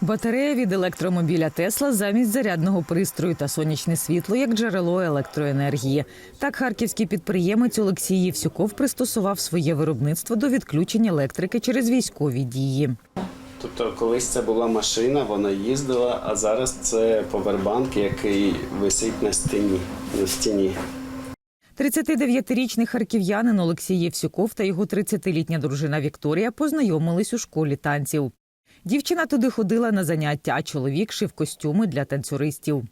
Батарея від електромобіля Тесла замість зарядного пристрою та сонячне світло як джерело електроенергії. Так харківський підприємець Олексій Євсюков пристосував своє виробництво до відключення електрики через військові дії. Тобто колись це була машина, вона їздила, а зараз це повербанк, який висить на стіні. На стіні. 39-річний харків'янин Олексій Євсюков та його 30-літня дружина Вікторія познайомились у школі танців. Дівчина туди ходила на заняття, а чоловік шив костюми для танцюристів.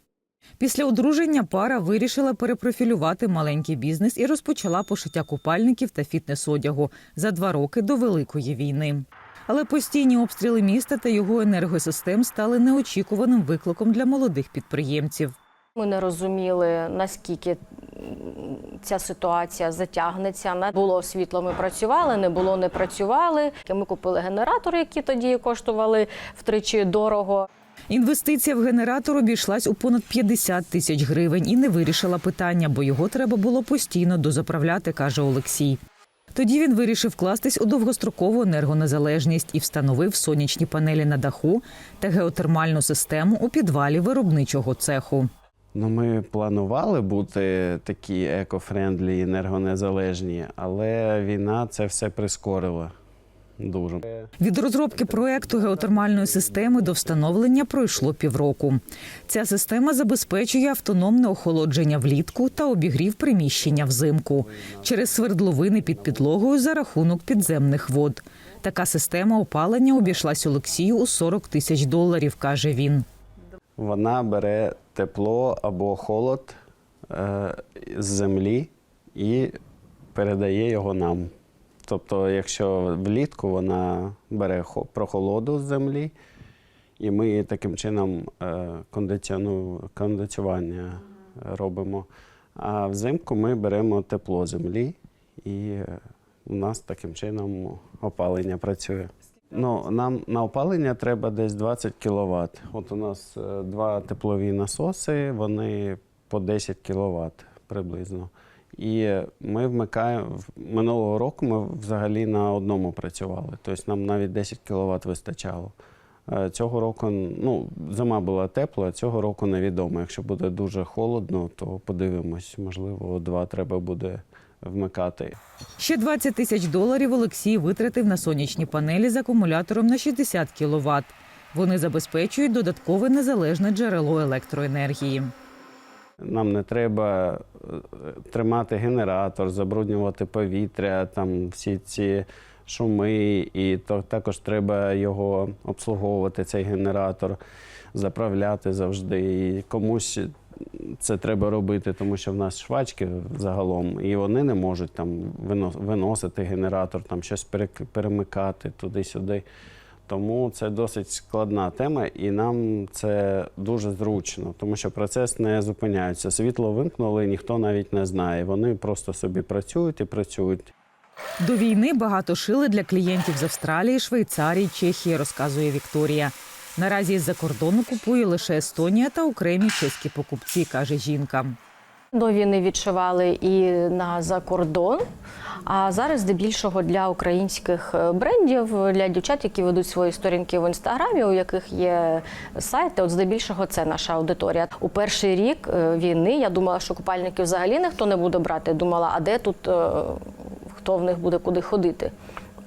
Після одруження пара вирішила перепрофілювати маленький бізнес і розпочала пошиття купальників та фітнес-одягу за два роки до Великої війни. Але постійні обстріли міста та його енергосистем стали неочікуваним викликом для молодих підприємців. Ми не розуміли, наскільки ця ситуація затягнеться. Не було світло, ми працювали, не було, не працювали. Ми купили генератори, які тоді коштували втричі дорого. Інвестиція в генератор обійшлась у понад 50 тисяч гривень і не вирішила питання, бо його треба було постійно дозаправляти, каже Олексій. Тоді він вирішив вкластись у довгострокову енергонезалежність і встановив сонячні панелі на даху та геотермальну систему у підвалі виробничого цеху. Ну, ми планували бути такі екофрендлі, енергонезалежні, але війна це все прискорила дуже. Від розробки проекту геотермальної системи до встановлення пройшло півроку. Ця система забезпечує автономне охолодження влітку та обігрів приміщення взимку через свердловини під підлогою за рахунок підземних вод. Така система опалення обійшлась Олексію у 40 тисяч доларів, каже він. Вона бере тепло або холод е, з землі і передає його нам. Тобто, якщо влітку вона бере хо- прохолоду з землі, і ми таким чином е, кондиціювання робимо. А взимку ми беремо тепло землі, і е, у нас таким чином опалення працює. Ну, нам на опалення треба десь 20 кВт. От у нас е, два теплові насоси, вони по 10 кВт приблизно. І ми вмикаємо минулого року. Ми взагалі на одному працювали. Тобто нам навіть 10 кВт вистачало. Е, Цього року ну, зима була тепла, цього року невідомо. Якщо буде дуже холодно, то подивимось. Можливо, два треба буде вмикати. Ще 20 тисяч доларів Олексій витратив на сонячні панелі з акумулятором на 60 кВт. Вони забезпечують додаткове незалежне джерело електроенергії. Нам не треба е, тримати генератор, забруднювати повітря, там всі ці шуми, і то також треба його обслуговувати, цей генератор, заправляти завжди. І комусь це треба робити, тому що в нас швачки загалом, і вони не можуть там виносити генератор, там щось перемикати туди-сюди. Тому це досить складна тема, і нам це дуже зручно, тому що процес не зупиняється. Світло вимкнули, ніхто навіть не знає. Вони просто собі працюють і працюють. До війни багато шили для клієнтів з Австралії, Швейцарії, Чехії, розказує Вікторія. Наразі з-за кордону купує лише Естонія та окремі чеські покупці, каже жінка. До війни відшивали і на закордон. А зараз здебільшого для українських е, брендів, для дівчат, які ведуть свої сторінки в інстаграмі, у яких є сайти. От здебільшого це наша аудиторія. У перший рік е, війни я думала, що купальники взагалі ніхто не буде брати. Думала, а де тут е, хто в них буде куди ходити.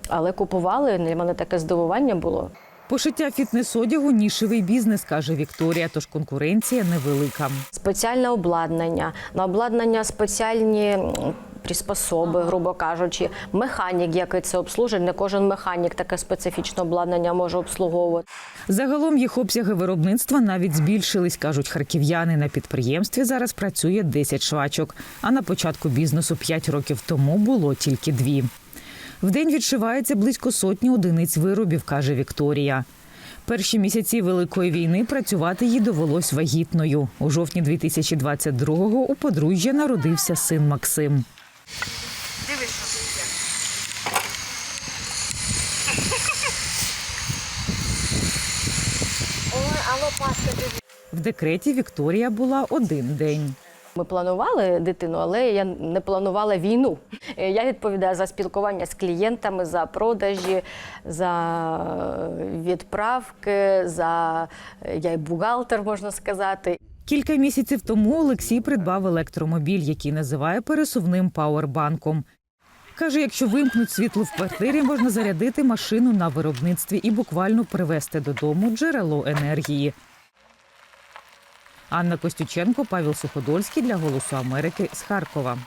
Але купували, для мене таке здивування було. Пошиття фітнес-одягу нішевий бізнес, каже Вікторія, тож конкуренція невелика. спеціальне обладнання, на обладнання спеціальні приспособи, грубо кажучи, механік, який це обслужить. Не кожен механік таке специфічне обладнання може обслуговувати. Загалом їх обсяги виробництва навіть збільшились, кажуть харків'яни. На підприємстві зараз працює 10 швачок, а на початку бізнесу 5 років тому було тільки дві. В день відшивається близько сотні одиниць виробів, каже Вікторія. Перші місяці Великої війни працювати їй довелось вагітною. У жовтні 2022-го у подружжя народився син Максим. В декреті Вікторія була один день. Ми планували дитину, але я не планувала війну. Е, Я відповідаю за спілкування з клієнтами, за продажі, за відправки, за я й бухгалтер, можна сказати. Кілька місяців тому Олексій придбав електромобіль, який називає пересувним пауербанком. Каже, якщо вимкнуть світло в квартирі, можна зарядити машину на виробництві і буквально привезти додому джерело енергії. Анна Костюченко, Павел Суходольський для Голосу Америки з Харкова.